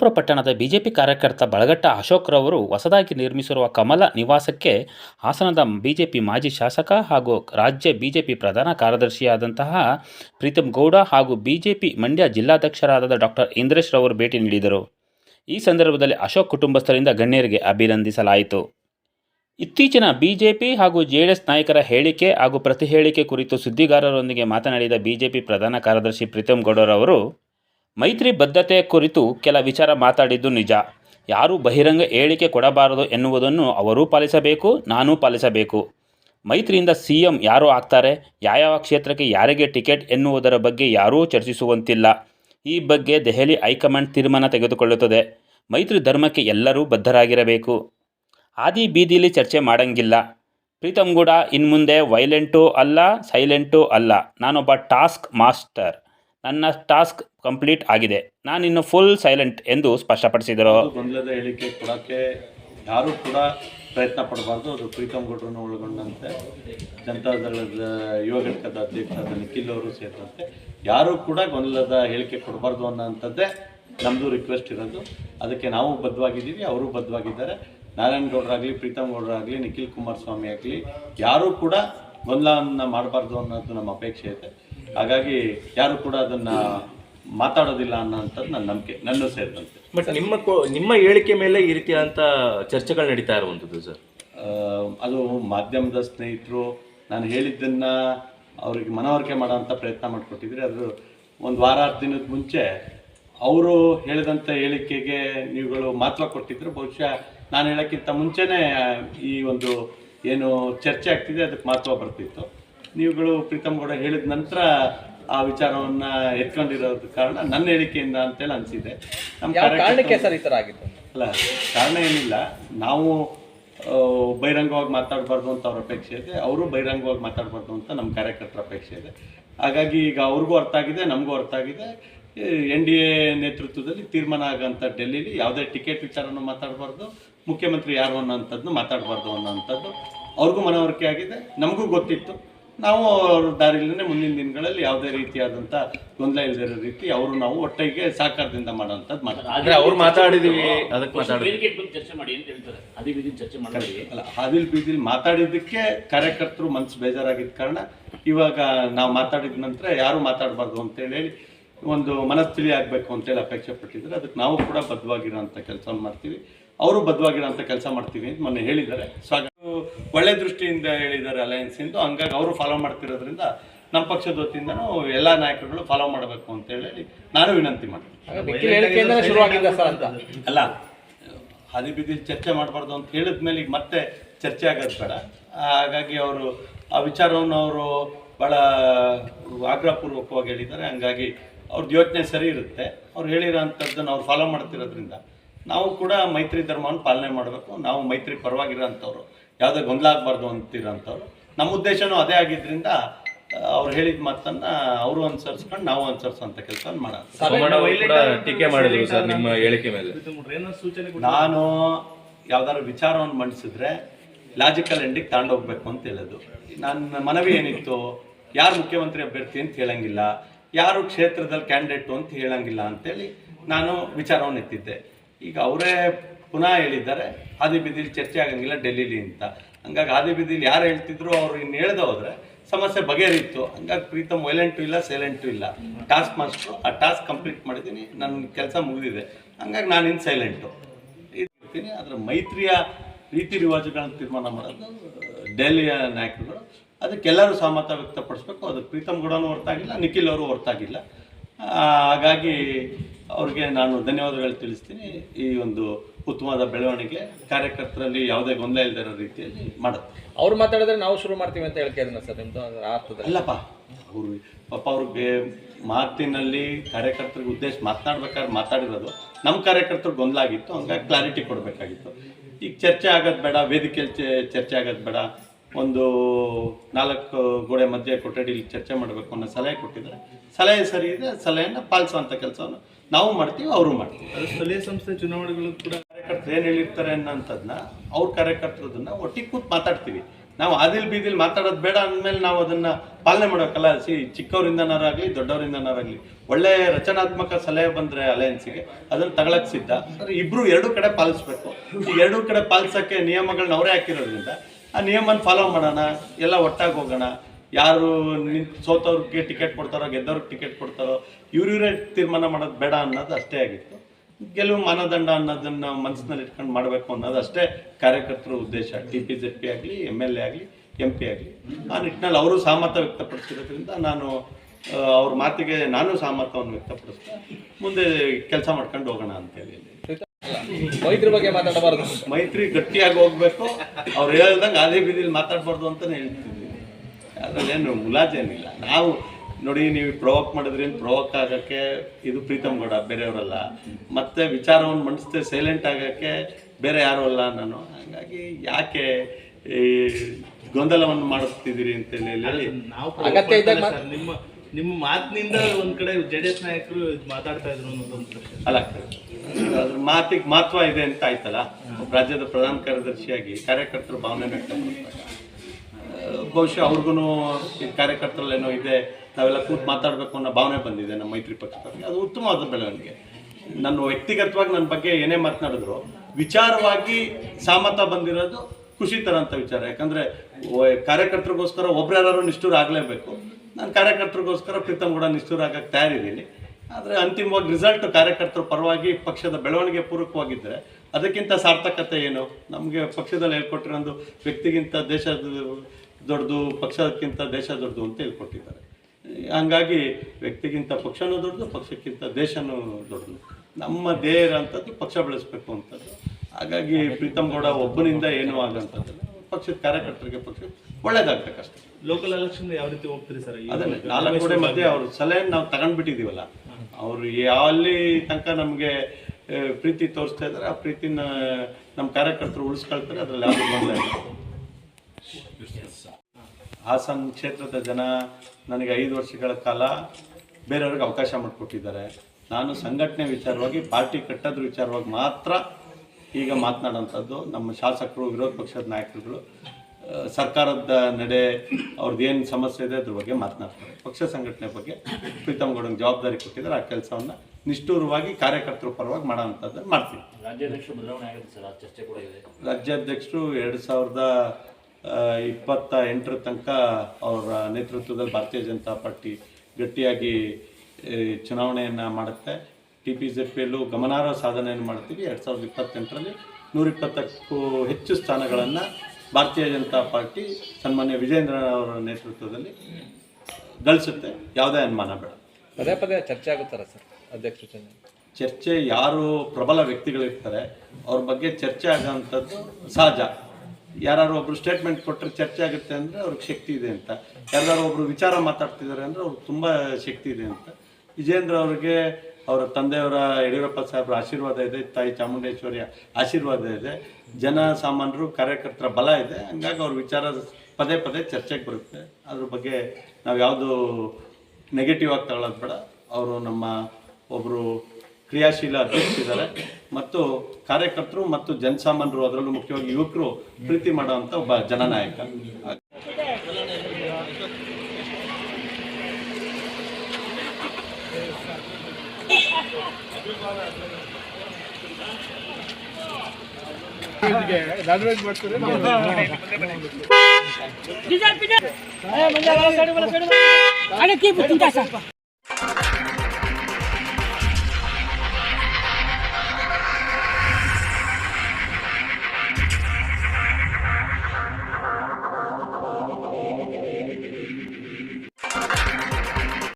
ಖಾನಾಪುರ ಪಟ್ಟಣದ ಬಿಜೆಪಿ ಕಾರ್ಯಕರ್ತ ಬಳಗಟ್ಟ ಅಶೋಕ್ರವರು ಹೊಸದಾಗಿ ನಿರ್ಮಿಸಿರುವ ಕಮಲ ನಿವಾಸಕ್ಕೆ ಹಾಸನದ ಬಿಜೆಪಿ ಮಾಜಿ ಶಾಸಕ ಹಾಗೂ ರಾಜ್ಯ ಬಿಜೆಪಿ ಪ್ರಧಾನ ಕಾರ್ಯದರ್ಶಿಯಾದಂತಹ ಪ್ರೀತಮ್ ಗೌಡ ಹಾಗೂ ಬಿಜೆಪಿ ಮಂಡ್ಯ ಜಿಲ್ಲಾಧ್ಯಕ್ಷರಾದ ಡಾಕ್ಟರ್ ಇಂದ್ರೇಶ್ ರವರು ಭೇಟಿ ನೀಡಿದರು. ಈ ಸಂದರ್ಭದಲ್ಲಿ ಅಶೋಕ್ ಕುಟುಂಬಸ್ಥರಿಂದ ಗಣ್ಯರಿಗೆ ಅಭಿನಂದಿಸಲಾಯಿತು. ಇತ್ತೀಚಿನ ಬಿಜೆಪಿ ಹಾಗೂ ಜೆಡಿಎಸ್ ನಾಯಕರ ಹೇಳಿಕೆ ಹಾಗೂ ಪ್ರತಿ ಹೇಳಿಕೆ ಕುರಿತು ಸುದ್ದಿಗಾರರೊಂದಿಗೆ ಮಾತನಾಡಿದ ಬಿಜೆಪಿ ಪ್ರಧಾನ ಕಾರ್ಯದರ್ಶಿ ಪ್ರೀತಮ್ ಗೌಡರವರು ಮೈತ್ರಿ ಬದ್ಧತೆ ಕುರಿತು ಕೆಲ ವಿಚಾರ ಮಾತಾಡಿದ್ದು ನಿಜ. ಯಾರೂ ಬಹಿರಂಗ ಹೇಳಿಕೆ ಕೊಡಬಾರದು ಎನ್ನುವುದನ್ನು ಅವರೂ ಪಾಲಿಸಬೇಕು, ನಾನೂ ಪಾಲಿಸಬೇಕು. ಮೈತ್ರಿಯಿಂದ ಸಿ ಎಂ ಯಾರು ಆಗ್ತಾರೆ, ಯಾವ್ಯಾವ ಕ್ಷೇತ್ರಕ್ಕೆ ಯಾರಿಗೆ ಟಿಕೆಟ್ ಎನ್ನುವುದರ ಬಗ್ಗೆ ಯಾರೂ ಚರ್ಚಿಸುವಂತಿಲ್ಲ. ಈ ಬಗ್ಗೆ ದೆಹಲಿ ಹೈಕಮಾಂಡ್ ತೀರ್ಮಾನ ತೆಗೆದುಕೊಳ್ಳುತ್ತದೆ. ಮೈತ್ರಿ ಧರ್ಮಕ್ಕೆ ಎಲ್ಲರೂ ಬದ್ಧರಾಗಿರಬೇಕು. ಆದಿ ಬೀದಿಲಿ ಚರ್ಚೆ ಮಾಡಂಗಿಲ್ಲ. ಪ್ರೀತಮ್ ಗೌಡ ಇನ್ಮುಂದೆ ವೈಲೆಂಟೂ ಅಲ್ಲ, ಸೈಲೆಂಟೂ ಅಲ್ಲ. ನಾನೊಬ್ಬ ಟಾಸ್ಕ್ ಮಾಸ್ಟರ್. ನನ್ನ ಟಾಸ್ಕ್ ಕಂಪ್ಲೀಟ್ ಆಗಿದೆ. ನಾನಿನ್ನು ಫುಲ್ ಸೈಲೆಂಟ್ ಎಂದು ಸ್ಪಷ್ಟಪಡಿಸಿದರು. ಗೊಂದಲದ ಹೇಳಿಕೆ ಕೊಡೋಕ್ಕೆ ಯಾರೂ ಕೂಡ ಪ್ರಯತ್ನ ಪಡಬಾರ್ದು. ಅದು ಪ್ರೀತಮ್ ಗೌಡ್ರನ್ನು ಒಳಗೊಂಡಂತೆ. ಜನತಾದಳದ ಯುವ ಘಟಕದ ಅಧ್ಯಕ್ಷರಾದ ನಿಖಿಲ್ ಅವರು ಸೇರಿದಂತೆ ಯಾರೂ ಕೂಡ ಗೊಂದಲದ ಹೇಳಿಕೆ ಕೊಡಬಾರ್ದು ಅನ್ನೋಂಥದ್ದೇ ನಮ್ಮದು ರಿಕ್ವೆಸ್ಟ್ ಇರೋದು. ಅದಕ್ಕೆ ನಾವು ಬದ್ಧವಾಗಿದ್ದೀವಿ, ಅವರು ಬದ್ಧವಾಗಿದ್ದಾರೆ. ನಾರಾಯಣ ಗೌಡ್ರಾಗಲಿ, ಪ್ರೀತಮ್ ಗೌಡರಾಗಲಿ, ನಿಖಿಲ್ ಕುಮಾರಸ್ವಾಮಿ ಆಗಲಿ ಯಾರೂ ಕೂಡ ಗೊಂದಲವನ್ನು ಮಾಡಬಾರ್ದು ಅನ್ನೋದು ನಮ್ಮ ಅಪೇಕ್ಷೆ ಇದೆ. ಹಾಗಾಗಿ ಯಾರು ಕೂಡ ಅದನ್ನು ಮಾತಾಡೋದಿಲ್ಲ ಅನ್ನೋಂಥದ್ದು ನನ್ನ ನಂಬಿಕೆ ನನ್ನ ಸೇರಿದಂತೆ. ಬಟ್ ನಿಮ್ಮ ಕೋ- ನಿಮ್ಮ ಹೇಳಿಕೆ ಮೇಲೆ ಈ ರೀತಿಯಾದಂಥ ಚರ್ಚೆಗಳು ನಡೀತಾ ಇರುವಂಥದ್ದು ಸರ್? ಆ, ಅದು ಮಾಧ್ಯಮದ ಸ್ನೇಹಿತರು ನಾನು ಹೇಳಿದ್ದನ್ನ ಅವ್ರಿಗೆ ಮನವರಿಕೆ ಮಾಡೋಂಥ ಪ್ರಯತ್ನ ಮಾಡಿಕೊಟ್ಟಿದ್ರೆ ಅದು ಒಂದು ವಾರ ಆರು ದಿನದ ಮುಂಚೆ ಅವರು ಹೇಳಿದಂಥ ಹೇಳಿಕೆಗೆ ನೀವುಗಳು ಮಹತ್ವ ಕೊಟ್ಟಿದ್ರು. ಬಹುಶಃ ನಾನು ಹೇಳೋಕ್ಕಿಂತ ಮುಂಚೆನೇ ಈ ಒಂದು ಏನು ಚರ್ಚೆ ಆಗ್ತಿದೆ ಅದಕ್ಕೆ ಮಹತ್ವ ಬರ್ತಿತ್ತು. ನೀವುಗಳು ಪ್ರೀತಮ್ ಗೌಡ ಹೇಳಿದ ನಂತರ ಆ ವಿಚಾರವನ್ನ ಎತ್ಕೊಂಡಿರೋದ ಕಾರಣ ನನ್ನ ಹೇಳಿಕೆಯಿಂದ ಅಂತೇಳಿ ಅನಿಸಿದೆ. ನಮ್ಮ ಕಾರಣಕ್ಕೆ ಸರ್ ಈ ಥರ ಆಗಿತ್ತು? ಅಲ್ಲ ಕಾರಣ ಏನಿಲ್ಲ. ನಾವು ಬಹಿರಂಗವಾಗಿ ಮಾತಾಡಬಾರ್ದು ಅಂತ ಅವ್ರ ಅಪೇಕ್ಷೆ ಇದೆ. ಅವರು ಬಹಿರಂಗವಾಗಿ ಮಾತಾಡಬಾರ್ದು ಅಂತ ನಮ್ಮ ಕಾರ್ಯಕರ್ತರ ಅಪೇಕ್ಷೆ ಇದೆ. ಹಾಗಾಗಿ ಈಗ ಅವ್ರಿಗೂ ಅರ್ಥ ಆಗಿದೆ ನಮಗೂ ಅರ್ಥ ಆಗಿದೆ. ಎನ್ ಡಿ ಎ ನೇತೃತ್ವದಲ್ಲಿ ತೀರ್ಮಾನ ಆಗೋಂಥ ಡೆಲ್ಲಿಲಿ ಯಾವುದೇ ಟಿಕೆಟ್ ವಿಚಾರನೂ ಮಾತಾಡಬಾರ್ದು. ಮುಖ್ಯಮಂತ್ರಿ ಯಾರು ಅನ್ನೋಂಥದ್ದು ಮಾತಾಡಬಾರ್ದು ಅನ್ನೋಂಥದ್ದು. ಅವ್ರಿಗೂ ಮನವರಿಕೆ ಆಗಿದೆ. ನಮಗೂ ಗೊತ್ತಿತ್ತು. ನಾವು ಅವ್ರ ದಾರಿಯಲ್ಲೇ ಮುಂದಿನ ದಿನಗಳಲ್ಲಿ ಯಾವುದೇ ರೀತಿಯಾದಂಥ ಗೊಂದಲ ಇಲ್ಲದಿರೋ ರೀತಿ ಅವರು ನಾವು ಒಟ್ಟಿಗೆ ಸಹಕಾರದಿಂದ ಮಾಡೋಂಥದ್ದು ಮಾಡ್ತಾರೆ ಅವ್ರು ಮಾತಾಡಿದೀವಿ ಅದಕ್ಕೆ ಮಾತಾಡಿದ್ವಿ. ಚರ್ಚೆ ಮಾಡಿ ಅಂತ ಹೇಳ್ತಾರೆ. ಅದೇ ಬೀದಿ ಚರ್ಚೆ ಮಾಡಿ ಅಲ್ಲ ಹಾದಿಲ್ ಬೀದಿಲ್ ಮಾತಾಡಿದ್ದಕ್ಕೆ ಕಾರ್ಯಕರ್ತರು ಮನಸ್ಸು ಬೇಜಾರಾಗಿದ್ದ ಕಾರಣ ಇವಾಗ ನಾವು ಮಾತಾಡಿದ ನಂತರ ಯಾರು ಮಾತಾಡಬಾರ್ದು ಅಂತೇಳಿ ಒಂದು ಮನಸ್ಥಿತಿ ಆಗಬೇಕು ಅಂತೇಳಿ ಅಪೇಕ್ಷೆ ಪಟ್ಟಿದ್ದಾರೆ. ಅದಕ್ಕೆ ನಾವು ಕೂಡ ಬದ್ಧವಾಗಿರೋಂಥ ಕೆಲಸ ಮಾಡ್ತೀವಿ. ಅವರು ಬದ್ಧವಾಗಿರೋಂಥ ಕೆಲಸ ಮಾಡ್ತೀವಿ ಅಂತ ಮೊನ್ನೆ ಹೇಳಿದ್ದಾರೆ. ಸ್ವಾಗತ. ಒಳ್ಳೆ ದೃಷ್ಟಿಯಿಂದ ಹೇಳಿದ್ದಾರೆ ಅಲಯನ್ಸ್ ಇಂದು. ಹಂಗಾಗಿ ಅವರು ಫಾಲೋ ಮಾಡ್ತಿರೋದ್ರಿಂದ ನಮ್ಮ ಪಕ್ಷದ ವತಿಯಿಂದನೂ ಎಲ್ಲ ನಾಯಕರುಗಳು ಫಾಲೋ ಮಾಡಬೇಕು ಅಂತ ಹೇಳಿ ನಾನು ವಿನಂತಿ ಮಾಡ್ತೀನಿ. ಅಲ್ಲ ಹಾದಿ ಬೀದಿಲಿ ಚರ್ಚೆ ಮಾಡಬಾರ್ದು ಅಂತ ಹೇಳಿದ ಮೇಲೆ ಈಗ ಮತ್ತೆ ಚರ್ಚೆ ಆಗೋದು ಬೇಡ. ಹಾಗಾಗಿ ಅವರು ಆ ವಿಚಾರವನ್ನು ಅವರು ಭಾಳ ಆಗ್ರಹಪೂರ್ವಕವಾಗಿ ಹೇಳಿದ್ದಾರೆ. ಹಂಗಾಗಿ ಅವ್ರದ್ದು ಯೋಚನೆ ಸರಿ ಇರುತ್ತೆ. ಅವ್ರು ಹೇಳಿರೋ ಅಂಥದ್ದನ್ನು ಅವ್ರು ಫಾಲೋ ಮಾಡ್ತಿರೋದ್ರಿಂದ ನಾವು ಕೂಡ ಮೈತ್ರಿ ಧರ್ಮವನ್ನು ಪಾಲನೆ ಮಾಡಬೇಕು. ನಾವು ಮೈತ್ರಿ ಪರವಾಗಿರೋ ಅಂಥವ್ರು ಯಾವುದೇ ಗೊಂದಲ ಆಗಬಾರ್ದು ಅಂತಿರೋಂಥವ್ರು ನಮ್ಮ ಉದ್ದೇಶನೂ ಅದೇ ಆಗಿದ್ದರಿಂದ ಅವ್ರು ಹೇಳಿದ ಮಾತನ್ನ ಅವರು ಅನುಸರಿಸ್ಕೊಂಡು ನಾವು ಅನುಸರಿಸುವಂಥ ಕೆಲಸ ಮಾಡೋದು. ಟೀಕೆ ಮಾಡಿದ್ರು ಸರ್ ನಿಮ್ಮ ಹೇಳಿಕೆ ಮೇಲೆ. ನಾನು ಯಾವ್ದಾದ್ರು ವಿಚಾರವನ್ನು ಮಂಡಿಸಿದ್ರೆ ಲಾಜಿಕಲ್ ಎಂಡಿಗೆ ತಗೊಂಡೋಗ್ಬೇಕು ಅಂತ ಹೇಳೋದು. ನನ್ನ ಮನವಿ ಏನಿತ್ತು ಯಾರು ಮುಖ್ಯಮಂತ್ರಿ ಅಭ್ಯರ್ಥಿ ಅಂತ ಹೇಳಂಗಿಲ್ಲ ಯಾರು ಕ್ಷೇತ್ರದಲ್ಲಿ ಕ್ಯಾಂಡಿಡೇಟು ಅಂತ ಹೇಳಂಗಿಲ್ಲ ಅಂತೇಳಿ ನಾನು ವಿಚಾರವನ್ನು ಎತ್ತಿದ್ದೆ. ಈಗ ಅವರೇ ಪುನಃ ಹೇಳಿದ್ದಾರೆ, ಹಾದಿ ಬೀದಿಲಿ ಚರ್ಚೆ ಆಗಂಗಿಲ್ಲ ಡೆಲ್ಲಿಲಿ ಅಂತ. ಹಂಗಾಗಿ ಹಾದಿ ಬೀದಿಲಿ ಯಾರು ಹೇಳ್ತಿದ್ರು, ಅವ್ರು ಇನ್ನು ಹೇಳ್ದೆ ಹೋದ್ರೆ ಸಮಸ್ಯೆ ಬಗೆಹರಿತ್ತು. ಹಂಗಾಗಿ ಪ್ರೀತಮ್ ವೈಲೆಂಟು ಇಲ್ಲ, ಸೈಲೆಂಟು ಇಲ್ಲ. ಟಾಸ್ಕ್ ಮಾಸ್ಟ್ರು, ಆ ಟಾಸ್ಕ್ ಕಂಪ್ಲೀಟ್ ಮಾಡಿದ್ದೀನಿ, ನನ್ನ ಕೆಲಸ ಮುಗಿದಿದೆ. ಹಂಗಾಗಿ ನಾನು ಇನ್ನು ಸೈಲೆಂಟು. ಇರ್ತೀನಿ ಅದರ ಮೈತ್ರಿಯ ರೀತಿ ರಿವಾಜುಗಳನ್ನು ತೀರ್ಮಾನ ಮಾಡೋದು ಡೆಲ್ಲಿಯ ನಾಯಕರುಗಳು. ಅದಕ್ಕೆಲ್ಲರೂ ಸಹಮತ ವ್ಯಕ್ತಪಡಿಸ್ಬೇಕು. ಅದು ಪ್ರೀತಮ್ ಗೌಡನೂ ಹೊರತಾಗಿಲ್ಲ, ನಿಖಿಲ್ ಅವರು ಹೊರತಾಗಿಲ್ಲ. ಹಾಗಾಗಿ ಅವ್ರಿಗೆ ನಾನು ಧನ್ಯವಾದಗಳು ತಿಳಿಸ್ತೀನಿ. ಈ ಒಂದು ಉತ್ತಮವಾದ ಬೆಳವಣಿಗೆ ಕಾರ್ಯಕರ್ತರಲ್ಲಿ ಯಾವುದೇ ಗೊಂದಲ ಇಲ್ಲದೆ ಇರೋ ರೀತಿಯಲ್ಲಿ ಮಾಡುತ್ತೆ. ಅವ್ರು ಮಾತಾಡಿದ್ರೆ ನಾವು ಶುರು ಮಾಡ್ತೀವಿ ಅಂತ ಹೇಳ್ತಾ ಸರ್ ನಿಮ್ದು ಆರ್ಥದ ಅಲ್ಲಪ್ಪ ಅವರು ಪಾಪ ಅವ್ರಿಗೆ ಮಾತಿನಲ್ಲಿ ಕಾರ್ಯಕರ್ತರಿಗೆ ಉದ್ದೇಶ ಮಾತನಾಡ್ಬೇಕಾದ್ರೆ ಮಾತಾಡಿರೋದು. ನಮ್ಮ ಕಾರ್ಯಕರ್ತರು ಗೊಂದಲ ಆಗಿತ್ತು ಹಂಗಾಗಿ ಕ್ಲಾರಿಟಿ ಕೊಡಬೇಕಾಗಿತ್ತು. ಈಗ ಚರ್ಚೆ ಆಗೋದು ಬೇಡ ವೇದಿಕೆಯಲ್ಲಿ ಚರ್ಚೆ ಆಗೋದು ಬೇಡ. ಒಂದು ನಾಲ್ಕು ಗೋಡೆ ಮಧ್ಯೆ ಕೊಠಡಿಲಿ ಚರ್ಚೆ ಮಾಡಬೇಕು ಅನ್ನೋ ಸಲಹೆ ಕೊಟ್ಟಿದ್ದಾರೆ. ಸಲಹೆ ಸರಿ ಇದೆ ಸಲಹೆಯನ್ನು ಪಾಲಿಸುವಂಥ ಕೆಲಸವನ್ನು ನಾವು ಮಾಡ್ತೀವಿ ಅವರು ಮಾಡ್ತೀವಿ. ಸ್ಥಳೀಯ ಸಂಸ್ಥೆ ಚುನಾವಣೆಗಳು ಕೂಡ ಕಾರ್ಯಕರ್ತರು ಏನು ಹೇಳಿರ್ತಾರೆ ಅನ್ನೋಂಥದ್ದನ್ನ ಅವ್ರ ಕಾರ್ಯಕರ್ತರದನ್ನ ಒಟ್ಟಿಗೆ ಕೂತ್ ಮಾತಾಡ್ತೀವಿ. ನಾವು ಆದಿಲ್ ಬೀದಿಲ್ ಮಾತಾಡೋದು ಬೇಡ ಅಂದಮೇಲೆ ನಾವು ಅದನ್ನ ಪಾಲನೆ ಮಾಡೋಕ್ಕಲ್ಲ ಸಿ ಚಿಕ್ಕವರಿಂದನಾರಾಗಲಿ ದೊಡ್ಡವರಿಂದನಾರಾಗ್ಲಿ ಒಳ್ಳೆ ರಚನಾತ್ಮಕ ಸಲಹೆ ಬಂದ್ರೆ ಅಲಯನ್ಸಿಗೆ ಅದನ್ನ ತಗೊಳಕ್ ಸಿದ್ಧ. ಇಬ್ಬರು ಎರಡು ಕಡೆ ಪಾಲಿಸ್ಬೇಕು. ಈ ಎರಡೂ ಕಡೆ ಪಾಲಿಸಕ್ಕೆ ನಿಯಮಗಳನ್ನ ಅವರೇ ಹಾಕಿರೋದ್ರಿಂದ ಆ ನಿಯಮನ ಫಾಲೋ ಮಾಡೋಣ, ಎಲ್ಲ ಒಟ್ಟಾಗಿ ಹೋಗೋಣ. ಯಾರು ನಿಂತ್ ಸೋತವ್ರಿಗೆ ಟಿಕೆಟ್ ಕೊಡ್ತಾರೋ, ಗೆದ್ದವ್ರಿಗೆ ಟಿಕೆಟ್ ಕೊಡ್ತಾರೋ ಇವ್ರಿವ್ರೇ ಇವರೇ ತೀರ್ಮಾನ ಮಾಡೋದು ಬೇಡ ಅನ್ನೋದು ಅಷ್ಟೇ ಆಗಿತ್ತು. ಗೆಲುವು ಮಾನದಂಡ ಅನ್ನೋದನ್ನ ಮನಸ್ಸಿನಲ್ಲಿ ಇಟ್ಕೊಂಡು ಮಾಡಬೇಕು ಅನ್ನೋದು ಅಷ್ಟೇ ಕಾರ್ಯಕರ್ತರ ಉದ್ದೇಶ. ಟಿ ಪಿ ಜೆಡ್ ಪಿ ಆಗಲಿ ಎಂ ಎಲ್ ಎ ಆಗಲಿ ಎಂ ಪಿ ಆಗಲಿ. ಆ ನಿಟ್ಟಿನಲ್ಲಿ ಅವರು ಸಹಮತ ವ್ಯಕ್ತಪಡಿಸಿರೋದ್ರಿಂದ ನಾನು ಅವ್ರ ಮಾತಿಗೆ ನಾನು ಸಹಮತವನ್ನು ವ್ಯಕ್ತಪಡಿಸ್ತಾ ಮುಂದೆ ಕೆಲಸ ಮಾಡ್ಕೊಂಡು ಹೋಗೋಣ ಅಂತೇಳಿ ಮೈತ್ರಿ ಬಗ್ಗೆ ಮಾತಾಡಬಾರ್ದು. ಮೈತ್ರಿ ಗಟ್ಟಿಯಾಗಿ ಹೋಗ್ಬೇಕು. ಅವ್ರು ಹೇಳ್ದಂಗೆ ಅದೇ ಬೀದಿಲಿ ಮಾತಾಡ್ಬಾರ್ದು ಅಂತಾನೆ ಹೇಳ್ತಿದ್ದೀನಿ. ಅದರಲ್ಲೇನು ಮುಲಾಜೇನಿಲ್ಲ ನಾವು ನೋಡಿ ನೀವು ಪ್ರೊವೋಕ್ ಮಾಡಿದ್ರಿ ಪ್ರೊವೋಕ್ ಆಗಕ್ಕೆ ಇದು ಪ್ರೀತಮ್ ಗೌಡ ಬೇರೆಯವರಲ್ಲ. ಮತ್ತೆ ವಿಚಾರವನ್ನು ಮಂಡಿಸ್ದೆ ಸೈಲೆಂಟ್ ಆಗಕ್ಕೆ ಬೇರೆ ಯಾರು ಅಲ್ಲ ನಾನು. ಹಾಗಾಗಿ ಯಾಕೆ ಈ ಗೊಂದಲವನ್ನು ಮಾಡಿಸ್ತಿದ್ದೀರಿ ಅಂತ ಹೇಳಿ ನಾವು ಅಗತ್ಯ ಸರ್. ನಿಮ್ಮ ನಿಮ್ಮ ಮಾತಿನಿಂದ ಒಂದ್ ಕಡೆ ಜೆ ಡಿ ಎಸ್ ನಾಯಕರು ಇದ್ ಮಾತಾಡ್ತಾ ಇದ್ರು ಅನ್ನೋದೊಂದು ಪ್ರಶ್ನೆ ಅಲ್ಲ ಅದ್ರ ಮಾತಿಗೆ ಮಹತ್ವ ಇದೆ ಅಂತ ಆಯ್ತಲ್ಲ? ರಾಜ್ಯದ ಪ್ರಧಾನ ಕಾರ್ಯದರ್ಶಿಯಾಗಿ ಕಾರ್ಯಕರ್ತರ ಭಾವನೆ ವ್ಯಕ್ತಪಡಿಸ್ತಾರೆ. ಬಹುಶಃ ಅವ್ರಿಗೂ ಈ ಕಾರ್ಯಕರ್ತರಲ್ಲೇನೋ ಇದೆ, ನಾವೆಲ್ಲ ಕೂತು ಮಾತಾಡಬೇಕು ಅನ್ನೋ ಭಾವನೆ ಬಂದಿದೆ ನಮ್ಮ ಮೈತ್ರಿ ಪಕ್ಷದವ್ರಿಗೆ. ಅದು ಉತ್ತಮವಾದ ಬೆಳವಣಿಗೆ. ನನ್ನ ವ್ಯಕ್ತಿಗತವಾಗಿ ನನ್ನ ಬಗ್ಗೆ ಏನೇ ಮಾತನಾಡಿದ್ರು, ವಿಚಾರವಾಗಿ ಸಾಮತ ಬಂದಿರೋದು ಖುಷಿ ತರೋಂಥ ವಿಚಾರ. ಯಾಕಂದ್ರೆ ಕಾರ್ಯಕರ್ತರಿಗೋಸ್ಕರ ಒಬ್ರ್ಯಾರು ನಿಷ್ಠೂರ ಆಗಲೇಬೇಕು. ನಾನು ಕಾರ್ಯಕರ್ತರಿಗೋಸ್ಕರ ಪ್ರೀತಮ್ ಕೂಡ ನಿಷ್ಠೂರ ಆಗಕ್ಕೆ ತಯಾರಿದ್ದೀನಿ. ಆದರೆ ಅಂತಿಮವಾಗಿ ರಿಸಲ್ಟ್ ಕಾರ್ಯಕರ್ತರ ಪರವಾಗಿ ಪಕ್ಷದ ಬೆಳವಣಿಗೆ ಪೂರಕವಾಗಿದ್ದರೆ ಅದಕ್ಕಿಂತ ಸಾರ್ಥಕತೆ ಏನು? ನಮಗೆ ಪಕ್ಷದಲ್ಲಿ ಹೇಳ್ಕೊಟ್ಟಿರೋದು ವ್ಯಕ್ತಿಗಿಂತ ದೇಶ ದೊಡ್ಡದು ಪಕ್ಷಕ್ಕಿಂತ ದೇಶ ದೊಡ್ಡದು ಅಂತ ಹೇಳ್ಕೊಟ್ಟಿದ್ದಾರೆ. ಹಂಗಾಗಿ ವ್ಯಕ್ತಿಗಿಂತ ಪಕ್ಷನೂ ದೊಡ್ಡದು ಪಕ್ಷಕ್ಕಿಂತ ದೇಶನೂ ದೊಡ್ಡದು. ನಮ್ಮ ಧ್ಯೇಯ ಅಂಥದ್ದು ಪಕ್ಷ ಬೆಳೆಸ್ಬೇಕು ಅಂತದ್ದು ಹಾಗಾಗಿ ಪ್ರೀತಮ್ ಗೌಡ ಒಬ್ಬನಿಂದ ಏನೂ ಆಗಂಥದ್ದಲ್ಲ. ಪಕ್ಷದ ಕಾರ್ಯಕರ್ತರಿಗೆ ಪಕ್ಷ ಒಳ್ಳೇದಾಗ್ಬೇಕಷ್ಟೇ. ಲೋಕಲ್ ಎಲೆಕ್ಷನ್ ಯಾವ ರೀತಿ ಹೋಗ್ತೀರಿ ಸರ್? ಅದನ್ನೇ ನಾಲ್ಕು ಗೋಡೆ ಮಧ್ಯೆ ಅವ್ರ ಸಲಹೆ ನಾವು ತಗೊಂಡ್ಬಿಟ್ಟಿದ್ದೀವಲ್ಲ ಅವ್ರು ಅಲ್ಲಿ ತನಕ ನಮಗೆ ಪ್ರೀತಿ ತೋರಿಸ್ತಾ ಇದ್ದಾರೆ. ಆ ಪ್ರೀತಿನ ನಮ್ಮ ಕಾರ್ಯಕರ್ತರು ಉಳಿಸ್ಕೊಳ್ತಾರೆ. ಅದರಲ್ಲಿ ಯಾವುದು ಮೊದಲೇ ಹಾಸನ್ ಕ್ಷೇತ್ರದ ಜನ ನನಗೆ ಐದು ವರ್ಷಗಳ ಕಾಲ ಬೇರೆಯವ್ರಿಗೆ ಅವಕಾಶ ಮಾಡಿಕೊಟ್ಟಿದ್ದಾರೆ. ನಾನು ಸಂಘಟನೆ ವಿಚಾರವಾಗಿ ಪಾರ್ಟಿ ಕಟ್ಟದ ವಿಚಾರವಾಗಿ ಮಾತ್ರ ಈಗ ಮಾತನಾಡೋಂಥದ್ದು ನಮ್ಮ ಶಾಸಕರು ವಿರೋಧ ಪಕ್ಷದ ನಾಯಕರುಗಳು. ಸರ್ಕಾರದ ನಡೆ ಅವ್ರದ್ದು ಏನು ಸಮಸ್ಯೆ ಇದೆ ಅದ್ರ ಬಗ್ಗೆ ಮಾತನಾಡ್ತಾರೆ. ಪಕ್ಷ ಸಂಘಟನೆ ಬಗ್ಗೆ ಪ್ರೀತಮ್ ಗೌಡಂಗೆ ಜವಾಬ್ದಾರಿ ಕೊಟ್ಟಿದ್ದಾರೆ. ಆ ಕೆಲಸವನ್ನು ನಿಷ್ಠೂರವಾಗಿ ಕಾರ್ಯಕರ್ತರ ಪರವಾಗಿ ಮಾಡೋವಂಥದ್ದನ್ನು ಮಾಡ್ತೀವಿ. ರಾಜ್ಯಾಧ್ಯಕ್ಷರು ಎರಡು ಸಾವಿರದ ಇಪ್ಪತ್ತ ಎಂಟರ ತನಕ ಅವರ ನೇತೃತ್ವದಲ್ಲಿ ಭಾರತೀಯ ಜನತಾ ಪಾರ್ಟಿ ಗಟ್ಟಿಯಾಗಿ ಚುನಾವಣೆಯನ್ನು ಮಾಡುತ್ತೆ. ಟಿ ಪಿ ಜೆಡ್ ಪಿಯಲ್ಲೂ ಗಮನಾರ್ಹ ಸಾಧನೆಯನ್ನು ಮಾಡ್ತೀವಿ ಎರಡು ಸಾವಿರದ ಇಪ್ಪತ್ತೆಂಟರಲ್ಲಿ ನೂರಿಪ್ಪತ್ತಕ್ಕೂ ಹೆಚ್ಚು ಸ್ಥಾನಗಳನ್ನು ಭಾರತೀಯ ಜನತಾ ಪಾರ್ಟಿ ಸನ್ಮಾನ್ಯ ವಿಜೇಂದ್ರ ಅವರ ನೇತೃತ್ವದಲ್ಲಿ ಗಳಿಸುತ್ತೆ. ಯಾವುದೇ ಅನುಮಾನ ಬೇಡ. ಪದೇ ಪದೇ ಚರ್ಚೆ ಆಗುತ್ತಾರೆ ಸರ್ ಅಧ್ಯಕ್ಷ ಚರ್ಚೆ ಯಾರು ಪ್ರಬಲ ವ್ಯಕ್ತಿಗಳಿರ್ತಾರೆ ಅವ್ರ ಬಗ್ಗೆ ಚರ್ಚೆ ಆಗೋಂಥದ್ದು ಸಹಜ. ಯಾರು ಒಬ್ರು ಸ್ಟೇಟ್ಮೆಂಟ್ ಕೊಟ್ಟರೆ ಚರ್ಚೆ ಆಗುತ್ತೆ ಅಂದರೆ ಅವ್ರಿಗೆ ಶಕ್ತಿ ಇದೆ ಅಂತ. ಯಾರು ಒಬ್ರು ವಿಚಾರ ಮಾತಾಡ್ತಿದ್ದಾರೆ ಅಂದರೆ ಅವ್ರಿಗೆ ತುಂಬ ಶಕ್ತಿ ಇದೆ ಅಂತ. ವಿಜೇಂದ್ರ ಅವ್ರಿಗೆ, ಅವರ ತಂದೆಯವರ ಯಡಿಯೂರಪ್ಪ ಸಾಹೇಬ್ರ ಆಶೀರ್ವಾದ ಇದೆ, ತಾಯಿ ಚಾಮುಂಡೇಶ್ವರಿಯ ಆಶೀರ್ವಾದ ಇದೆ. ಜನ ಸಾಮಾನ್ಯರು, ಕಾರ್ಯಕರ್ತರ ಬಲ ಇದೆ. ಹಂಗಾಗಿ ಅವ್ರ ವಿಚಾರ ಪದೇ ಪದೇ ಚರ್ಚೆಗೆ ಬರುತ್ತೆ. ಅದ್ರ ಬಗ್ಗೆ ನಾವು ಯಾವುದು ನೆಗೆಟಿವ್ ಆಗಿ ತಗೊಳ್ಳೋದು ಬೇಡ. ಅವರು ನಮ್ಮ ಒಬ್ಬರು ಕ್ರಿಯಾಶೀಲ ಅಧ್ಯಕ್ಷರಿದ್ದಾರೆ ಮತ್ತು ಕಾರ್ಯಕರ್ತರು ಮತ್ತು ಜನಸಾಮಾನ್ಯರು ಅದರಲ್ಲೂ ಮುಖ್ಯವಾಗಿ ಯುವಕರು ಪ್ರೀತಿ ಮಾಡುವಂಥ ಒಬ್ಬ ಜನನಾಯಕ ಬಿಜೆಪಿ